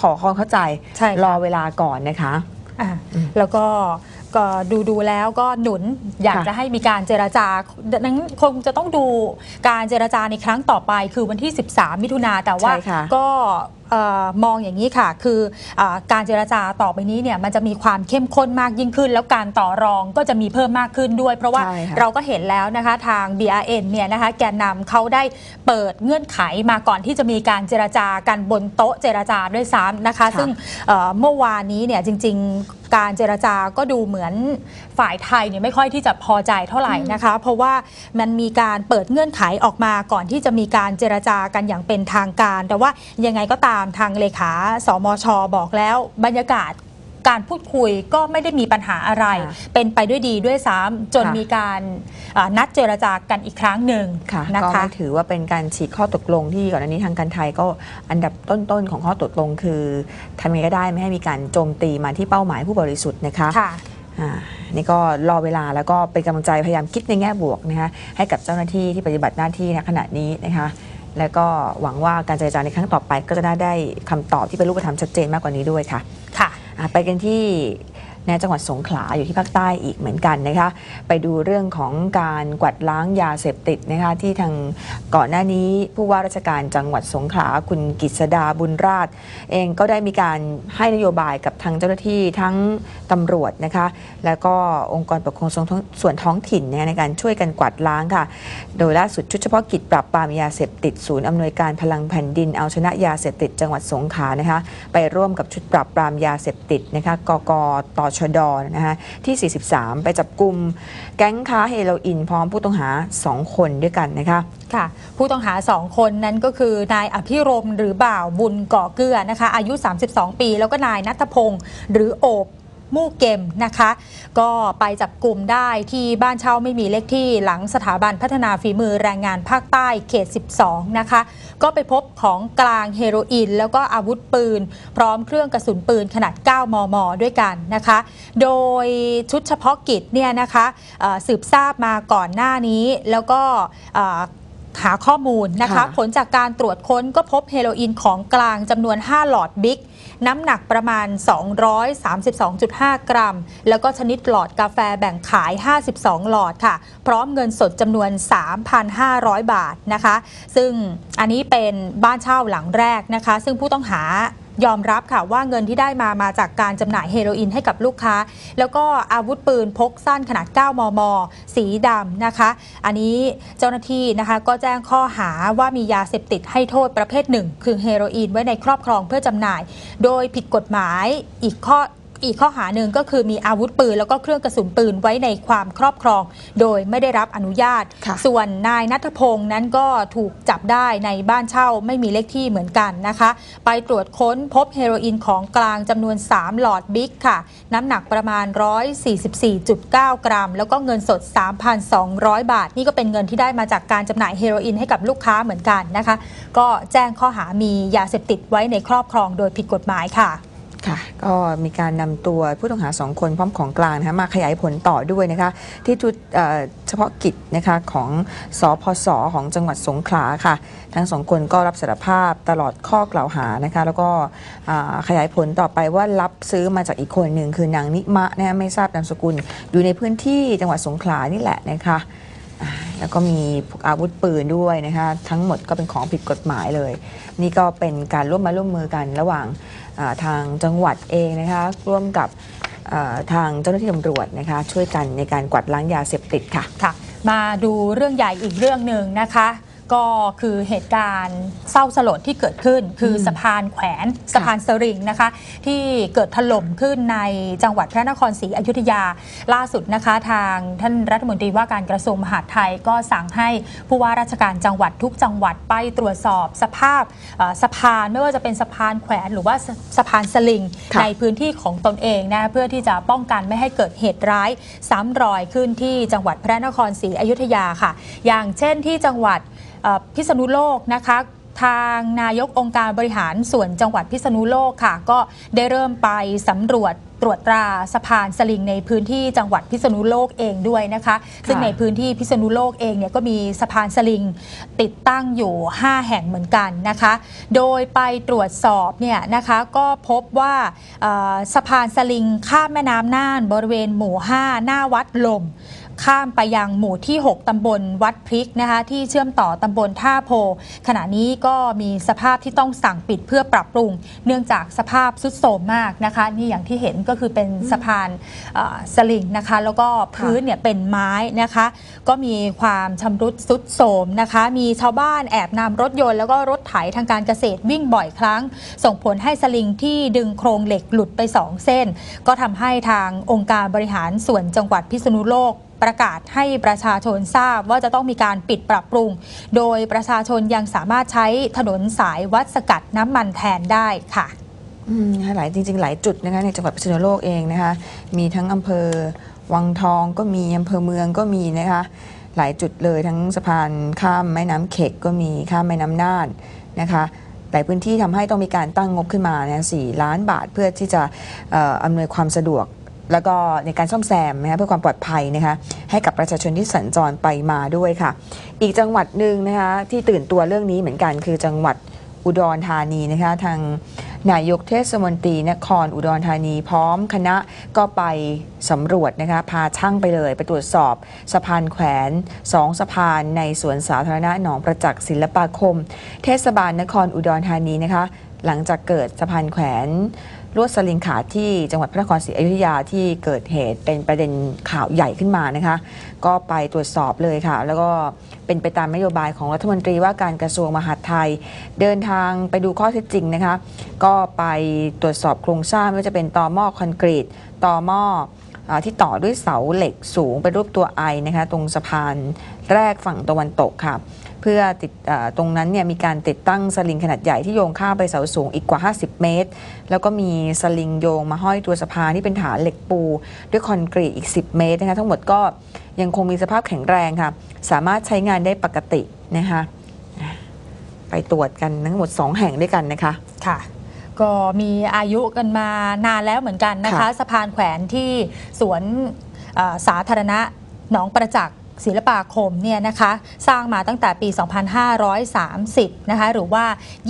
ขอความเข้าใจใช่ค่ะ รอเวลาก่อนนะคะ อะอืมแล้วก็ ก็ดูดูแล้วก็หนุนอยากค่ะ จะให้มีการเจรจาดังนั้นคงจะต้องดูการเจรจาในครั้งต่อไปคือวันที่ 13 มิถุนาแต่ว่า ใช่ค่ะ ก็เอ่อมองอย่างนี้ค่ะ คืออาการเจรจาต่อไปนี้เนี่ยมันจะมีความเข้มข้นมากยิ่งขึ้น แล้วการต่อรองก็จะมีเพิ่มมากขึ้นด้วย เพราะว่าใช่ค่ะเราก็เห็นแล้วนะคะทาง BRN เนี่ยนะคะแกนนำเขาได้เปิดเงื่อนไขมาก่อนที่จะมีการเจรจากันบนโต๊ะเจรจาด้วยซ้ำนะคะ ซึ่งเอ่อเมื่อวานนี้เนี่ยจริงๆ การเจรจาก็ดูเหมือนฝ่ายไทยเนี่ยไม่ค่อยที่จะพอใจเท่าไหร่นะคะ เพราะว่ามันมีการเปิดเงื่อนไขออกมาก่อนที่จะมีการเจรจากันอย่างเป็นทางการ แต่ว่ายังไงก็ตามทางเลขาสมชบอกแล้วบรรยากาศ การพูดคุยก็ไม่ได้มีปัญหาอะไรค่ะเป็นไปด้วยดีด้วยซ้ำจนค่ะมีการอ่านัดเจรจากันอีกครั้งหนึ่งค่ะนะก็คะไม่ถือว่าเป็นการฉีกข้อตกลงที่ก่อนหน้านี้ทางการไทยก็อันดับต้นๆของข้อตกลง คือทำยังไงก็ได้ไม่ให้มีการโจมตีมาที่เป้าหมายผู้บริสุทธิ์นะคะค่ะอ่านี่ก็รอเวลาแล้วก็เป็นกำลังใจพยายามคิดในแง่บวกนะคะให้กับเจ้าหน้าที่ที่ปฏิบัติหน้าที่ณขณะนี้นะคะแล้วก็หวังว่าการเจรจาในครั้งต่อไปก็จะได้ได้คำตอบที่เป็นรูปธรรมชัดเจนมากกว่านี้ด้วยค่ะ ค่ะอะ ไปกันที่ ในจังหวัดสงขลาอยู่ที่ภาคใต้อีกเหมือนกันนะคะ ไปดูเรื่องของการกวาดล้างยาเสพติดนะคะที่ทางก่อนหน้านี้ผู้ว่าราชการจังหวัดสงขลาคุณกิษดาบุญราช เองก็ได้มีการให้นโยบายกับทางเจ้าหน้าที่ทั้งตำรวจนะคะ แล้วก็องค์กรปกครองส่วนท้องถิ่นในการช่วยกันกวาดล้างค่ะ โดยล่าสุดชุดเฉพาะกิจปราบปรามยาเสพติดศูนย์อำนวยการพลังแผ่นดินเอาชนะยาเสพติดจังหวัดสงขลานะคะ ไปร่วมกับชุดปราบปรามยาเสพติดนะคะกกตชดนะคะที่ 43 ไปจับกลุ่มแก๊งค้าเฮโรอีนพร้อมผู้ต้องหา 2 คนด้วยกันนะคะค่ะ ผู้ต้องหา 2 คนนั้นก็คือนายอภิรมหรือบ่าวบุญก่อเกื้อนะคะอายุ 32 ปี แล้วก็นายนัทพงศ์หรือโอบ มู่เกมนะคะ ก็ไปจับกลุ่มได้ที่บ้านเช่าไม่มีเลขที่หลังสถาบันพัฒนาฝีมือแรงงานภาคใต้เขต 12 นะคะ ก็ไปพบของกลางเฮโรอีน แล้วก็อาวุธปืน พร้อมเครื่องกระสุนปืนขนาด 9 มม ด้วยกันนะคะ โดยชุดเฉพาะกิจเนี่ยนะคะเอ่อสืบทราบมาก่อนหน้านี้แล้วก็เอ่อหาข้อมูลนะคะค่ะผลจากการตรวจค้นก็พบเฮโรอีนของกลางจำนวน 5 หลอดบิ๊ก น้ำหนักประมาณ 232.5 กรัม แล้วก็ชนิดหลอดกาแฟแบ่งขาย 52 หลอดค่ะ พร้อมเงินสดจำนวน 3,500 บาทนะคะ ซึ่งอันนี้เป็นบ้านเช่าหลังแรกนะคะ ซึ่งผู้ต้องหา ยอมรับค่ะว่าเงินที่ได้มามาจากการจำหน่ายเฮโรอีนให้กับลูกค้า แล้วก็อาวุธปืนพกสั้นขนาด 9 มม สีดำนะคะ อันนี้เจ้าหน้าที่นะคะก็แจ้งข้อหาว่ามียาเสพติดให้โทษประเภทหนึ่ง คือเฮโรอีนไว้ในครอบครองเพื่อจำหน่าย โดยผิดกฎหมายอีกข้อ อีกข้อหาหนึ่งก็คือมีอาวุธปืน แล้วก็เครื่องกระสุนปืนไว้ในความครอบครอง โดยไม่ได้รับอนุญาตค่ะส่วนนายนัทพงศ์นั้นก็ถูกจับได้ในบ้านเช่าไม่มีเลขที่เหมือนกันนะคะ ไปตรวจค้นพบเฮโรอีนของกลางจำนวน 3 หลอดบิ๊กค่ะ น้ำหนักประมาณ 144.9 กรัม แล้วก็เงินสด 3,200 บาท นี่ก็เป็นเงินที่ได้มาจากการจำหน่ายเฮโรอีนให้กับลูกค้าเหมือนกันนะคะ ก็แจ้งข้อหามียาเสพติดไว้ในครอบครองโดยผิดกฎหมายค่ะ ค่ะก็มีการนำตัวผู้ต้องหาสองคนพร้อมของกลางนะคะมาขยายผลต่อด้วยนะคะที่ชุดเอ่อเฉพาะกิจนะคะของสพสของจังหวัดสงขลาค่ะ ทั้งสองคนก็รับสารภาพตลอดข้อกล่าวหานะคะแล้วก็อ่าขยายผลต่อไปว่ารับซื้อมาจากอีกคนหนึ่งคือนางนิมะนะคะไม่ทราบนามสกุล อยู่ในพื้นที่จังหวัดสงขลานี่แหละนะคะอ่าแล้วก็มีพวกอาวุธปืนด้วยนะคะทั้งหมดก็เป็นของผิดกฎหมายเลย นี่ก็เป็นการร่วมมาร่วมมือกันระหว่าง ทางจังหวัดเองนะคะร่วมกับทางเจ้าหน้าที่ตำรวจนะคะช่วยกันในการกวาดล้างยาเสพติดค่ะค่ะ มาดูเรื่องใหญ่อีกเรื่องหนึ่งนะคะ ก็คือเหตุการณ์เศร้าสลดที่เกิดขึ้น คืออมสะพานแขวนสะพานสริงนะคะ ที่เกิดถล่มขึ้นในจังหวัดพระนครศรีอยุธยาล่าสุดนะคะ ทางท่านรัฐมนตรีว่าการกระทรวงมหาดไทยก็สั่งให้ผู้ว่าราชการจังหวัดทุกจังหวัดไปตรวจสอบสภาพเอ่อสะพานไม่ว่าจะเป็นสะพานแขวนหรือว่าสสะพานสลิงค่ะในพื้นที่ของตนเองนะเพื่อที่จะป้องกันไม่ให้เกิดเหตุร้ายซ้ำรอยขึ้นที่จังหวัดพระนครศรีอยุธยาค่ะ อย่างเช่นที่จังหวัดเอ่อพิษณุโลกนะคะทางนายกองค์การบริหารส่วนจังหวัดพิษณุโลกค่ะ ก็ได้เริ่มไปสำรวจตรวจตราสะพานสลิงในพื้นที่จังหวัดพิษณุโลกเองด้วยนะคะ ซึ่งในพื้นที่พิษณุโลกเองเนี่ยก็มีสะพานสลิงติดตั้งอยู่ 5 แห่งเหมือนกันนะคะ โดยไปตรวจสอบเนี่ยนะคะก็พบว่าเอ่อสะพานสลิงข้ามแม่น้ำน่านบริเวณหมู่ 5 หน้าวัดลม ข้ามไปยังหมู่ที่ 6 ตำบลวัดพริกนะคะที่เชื่อมต่อตำบลท่าโพ ขณะนี้ก็มีสภาพที่ต้องสั่งปิดเพื่อปรับปรุง เนื่องจากสภาพสุดโทรมมากนะคะ นี่อย่างที่เห็นก็คือเป็นสะพานเอ่อสลิงนะคะ แล้วก็พื้นเนี่ยเป็นไม้นะคะ ก็มีความชำรุดสุดโทรมนะคะ มีชาวบ้านแอบนำรถยนต์แล้วก็รถไถทางการเกษตรวิ่งบ่อยครั้ง ส่งผลให้สลิงที่ดึงโครงเหล็กหลุดไป 2 เส้น ก็ทำให้ทางองค์การบริหารส่วนจังหวัดพิษณุโลก ประกาศให้ประชาชนทราบว่าจะต้องมีการปิดปรับปรุง โดยประชาชนยังสามารถใช้ถนนสายวัดสกัดน้ำมันแทนได้ค่ะหลายจริง ๆ หลายจุดนะคะในจังหวัดพิษณุโลกเองนะคะมีทั้งอำเภอวังทองก็มีอำเภอเมืองก็มีนะคะหลายจุดเลยทั้งสะพานข้ามแม่น้ำเข็กก็มีข้ามแม่น้ำน่านนะคะหลายพื้นที่ทำให้ต้องมีการตั้งงบขึ้นมานะสี่ล้านบาทเพื่อที่จะออำนวยความสะดวก แล้วก็ในการซ่อมแซมนะคะเพื่อความปลอดภัยนะคะให้กับประชาชนที่สัญจรไปมาด้วยค่ะ อีกจังหวัดหนึ่งนะคะที่ตื่นตัวเรื่องนี้เหมือนกันคือจังหวัดอุดรธานีนะคะทางนายกเทศมนตรีนครอุดรธานีพร้อมคณะก็ไปสำรวจนะคะพาช่างไปเลย ไปตรวจสอบสะพานแขวนสองสะพานในสวนสาธารณะหนองประจักษ์ศิลปาคม เทศบาลนครอุดรธานีนะคะหลังจากเกิดสะพานแขวน ลวดสลิงขาดที่จังหวัดพระนครศรีอยุธยาที่เกิดเหตุเป็นประเด็นข่าวใหญ่ขึ้นมานะคะ ก็ไปตรวจสอบเลยค่ะ แล้วก็เป็นไปตามนโยบายของรัฐมนตรีว่าการกระทรวงมหาดไทย เดินทางไปดูข้อเท็จจริงนะคะ ก็ไปตรวจสอบโครงสร้างไม่ว่าจะเป็นตอหม้อคอนกรีตตอหม้อที่ต่อด้วยเสาเหล็กสูงเป็นรูปตัวไอนะคะ ตรงสะพาน แรกฝั่งตะวันตกค่ะ เพื่อติดเอ่อตรงนั้นเนี่ยมีการติดตั้งสลิงขนาดใหญ่ที่โยงข้ามไปเสาสูงอีกกว่า 50 เมตร แล้วก็มีสลิงโยงมาห้อยตัวสะพานที่เป็นฐานเหล็กปู ด้วยคอนกรีตอีก 10 เมตรนะคะทั้งหมดก็ยังคงมีสภาพแข็งแรงค่ะ สามารถใช้งานได้ปกตินะคะไปตรวจกันทั้งหมด 2 แห่งด้วยกันนะคะค่ะก็มีอายุกันมานานแล้วเหมือนกันนะคะค่ะสะพานแขวนที่สวนเอ่อสาธารณะหนองประจักษ์ ศิลปาคมเนี่ยนะคะสร้างมาตั้งแต่ปี 2530 นะคะหรือว่า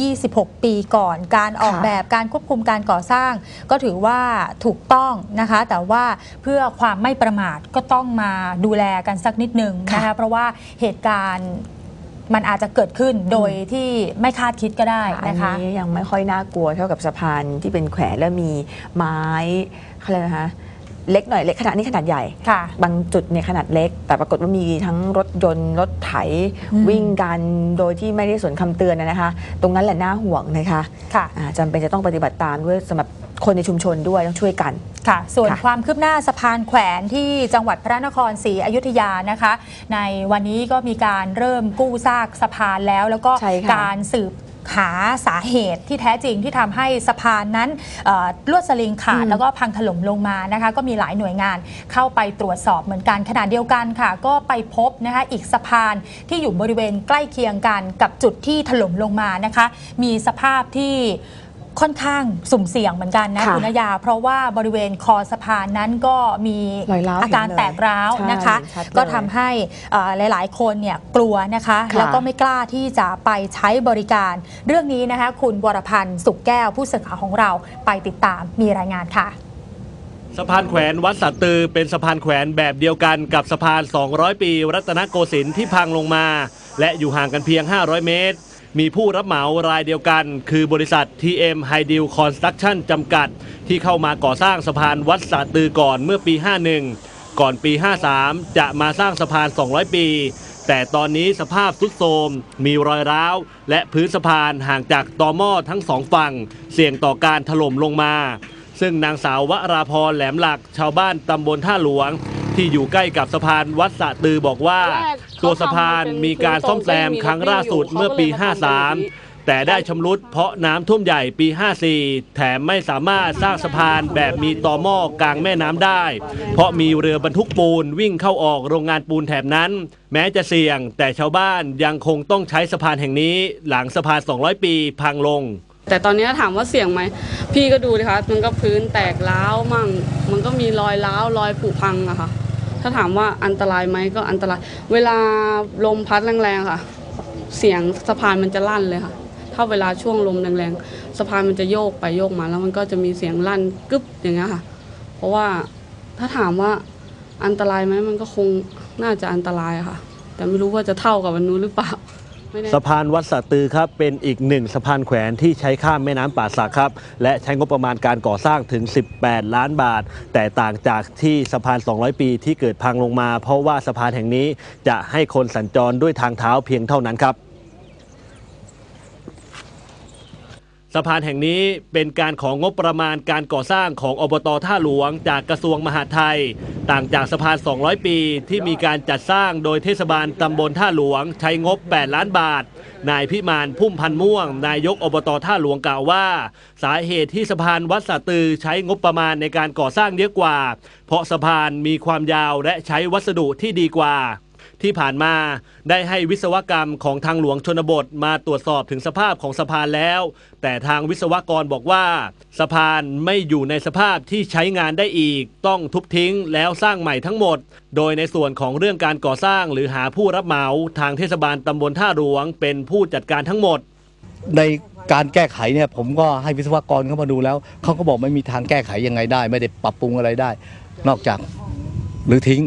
26 ปีก่อนการออกค่ะแบบการควบคุมการก่อสร้าง ก็ถือว่าถูกต้องนะคะ แต่ว่าเพื่อความไม่ประมาทก็ต้องมาดูแลกันสักนิดนึงนะคะค่ะเพราะว่าเหตุการณ์มันอาจจะเกิดขึ้นโดยที่ไม่คาดคิดก็ได้อันนะคะนี้ยังไม่ค่อยน่ากลัวเท่ากับสะพานที่เป็นแขวนแล้วมีไม้เขาเรียกนะคะ เล็กหน่อยเล็กขนาดนี้ขนาดใหญ่ ค่ะ บางจุดเนี่ยขนาดเล็ก แต่ปรากฏว่ามีทั้งรถยนต์ รถไถอืม วิ่งกันโดยที่ไม่ได้สนคำเตือนนะคะ ตรงนั้นแหละน่าห่วงนะคะค่ะ อ่าจำเป็นจะต้องปฏิบัติตามด้วยสำหรับคนในชุมชนด้วยต้องช่วยกัน ค่ะ ส่วนค่ะ ความคืบหน้าสะพานแขวนที่จังหวัดพระนครศรีอยุธยานะคะ ในวันนี้ก็มีการเริ่มกู้ซากสะพานแล้ว แล้วก็ใช่ค่ะการสืบ หาสาเหตุที่แท้จริงที่ทำให้สะพานนั้นเอ่อลวดสลิงขาดอืมแล้วก็พังถล่มลงมานะคะก็มีหลายหน่วยงานเข้าไปตรวจสอบเหมือนกันขณะเดียวกันค่ะ ก็ไปพบนะคะอีกสะพานที่อยู่บริเวณใกล้เคียงกันกับจุดที่ถล่มลงมานะคะ มีสภาพที่ ค่อนข้างสุ่มเสี่ยงเหมือนกันนะค่ะคุณนยา เพราะว่าบริเวณคอสะพานนั้นก็มีรอยร้าวอาการเห็นเลยแตกร้าวใช่นะคะชัดเลยก็ทำให้เอ่อหลาย ๆ คนเนี่ยกลัวนะคะ ค่ะแล้วก็ไม่กล้าที่จะไปใช้บริการ เรื่องนี้นะคะ คุณวรพันธ์สุขแก้วผู้สื่อข่าวของเราไปติดตามมีรายงานค่ะ สะพานแขวนวัดสัตตือเป็นสะพานแขวนแบบเดียวกันกับสะพาน 200 ปี รัตนโกสินทร์ที่พังลงมา และอยู่ห่างกันเพียง 500 เมตร มีผู้รับเหมารายเดียวกัน คือบริษัท TM h y d e a l Construction จำกัด ที่เข้ามาก่อสร้างสะพานวัดสัตตือก่อนเมื่อปี 51 ก่อนปี 53 จะมาสร้างสะพาน 200 ปี แต่ตอนนี้สภาพทรุดโทรมมีรอยร้าว และพื้นสะพานห่างจากตอหม้อทั้งสองฝั่ง เสี่ยงต่อการถล่มลงมา ซึ่งนางสาววราพรแหลมหลักชาวบ้านตำบลท่าหลวง ที่อยู่ใกล้กับสะพานวัดสะตือบอกว่า ตัวสะพานมีการซ่อมแซมครั้งล่าสุดเมื่อปี 53 แต่ได้ชำรุดเพราะน้ำท่วมใหญ่ปี 54 แถมไม่สามารถสร้างสะพานแบบมีต่อหม้อกลางแม่น้ำได้ เพราะมีเรือบรรทุกปูนวิ่งเข้าออกโรงงานปูนแถบนั้น แม้จะเสี่ยง แต่ชาวบ้านยังคงต้องใช้สะพานแห่งนี้ หลังสะพาน 200 ปีพังลงแต่ตอนนี้ถามว่าเสี่ยงไหม พี่ก็ดูดิคะมันก็พื้นแตกร้าวมั่ง มันก็มีรอยร้าวรอยผุพังอะค่ะ ถ้าถามว่าอันตรายไหมก็อันตราย เวลาลมพัดแรงๆค่ะ เสียงสะพานมันจะลั่นเลยค่ะ ถ้าเวลาช่วงลมแรงๆสะพานมันจะโยกไปโยกมา แล้วมันก็จะมีเสียงลั่นกึ๊บอย่างเงี้ยค่ะ เพราะว่าถ้าถามว่าอันตรายไหมมันก็คงน่าจะอันตรายค่ะ แต่ไม่รู้ว่าจะเท่ากับวันนู้นหรือเปล่า สะพานวัดสะตือครับเป็นอีกหนึ่งสะพานแขวนที่ใช้ข้ามแม่น้ำป่าสักครับ และใช้งบประมาณการก่อสร้างถึง 18 ล้านบาท แต่ต่างจากที่สะพาน 200 ปีที่เกิดพังลงมา เพราะว่าสะพานแห่งนี้จะให้คนสัญจรด้วยทางเท้าเพียงเท่านั้นครับ สะพานแห่งนี้เป็นการของงบประมาณการก่อสร้างของอบตท่าหลวงจากกระทรวงมหาดไทย ต่างจากสะพาน 200 ปี ที่มีการจัดสร้างโดยเทศบาลตำบลท่าหลวง ใช้งบ 8 ล้านบาท นายพิมานพุ่มพันม่วง นายกอบตท่าหลวงกล่าวว่า สาเหตุที่สะพานวัดสะตือใช้งบประมาณในการก่อสร้างเยอะกว่า เพราะสะพานมีความยาวและใช้วัสดุที่ดีกว่า ที่ผ่านมาได้ให้วิศวกรรมของทางหลวงชนบทมาตรวจสอบถึงสภาพของสะพานแล้ว แต่ทางวิศวกรบอกว่า สะพานไม่อยู่ในสภาพที่ใช้งานได้อีก ต้องทุบทิ้งแล้วสร้างใหม่ทั้งหมด โดยในส่วนของเรื่องการก่อสร้างหรือหาผู้รับเหมาทางเทศบาลตำบลท่าหลวง เป็นผู้จัดการทั้งหมด ในการแก้ไขเนี่ยผมก็ให้วิศวกรเข้ามาดูแล้วเขาก็บอกไม่มีทางแก้ไขยังไงได้ ไม่ได้ปรับปรุงอะไรได้ นอกจากหรือทิ้ง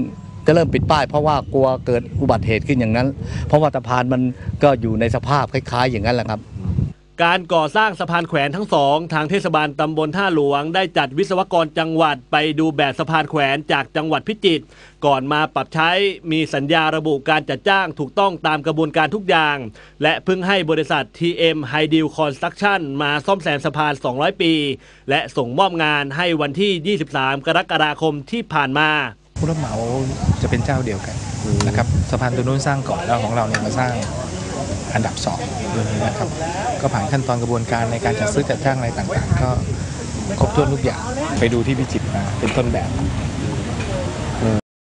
จะเริ่มปิดป้ายเพราะว่ากลัวเกิดอุบัติเหตุขึ้นอย่างนั้น เพราะว่าสะพานมันก็อยู่ในสภาพคล้ายๆอย่างนั้นแหละครับ การก่อสร้างสะพานแขวนทั้งสองทางเทศบาลตำบลท่าหลวง ได้จัดวิศวกรจังหวัดไปดูแบบสะพานแขวนจากจังหวัดพิจิตรก่อนมาปรับใช้มีสัญญาระบุการจัดจ้างถูกต้องตามกระบวนการทุกอย่าง และเพิ่งให้บริษัท TM h i d e a l Construction มาซ่อมแซมสะพาน 200 ปี และส่งมอบงานให้วันที่ 23 กรกฎาคมที่ผ่านมา ผู้รับเหมาจะเป็นเจ้าเดียวกันนะครับสะพานตัวนู้นสร้างก่อนแล้วของเราเนี่ยมาสร้างอันดับสองนะครับก็ผ่านขั้นตอนกระบวนการในการจัดซื้อจัดจ้างอะไรต่างๆ ก็ครบถ้วนทุกอย่างไปดูที่พิจิตรมาเป็นต้นแบบ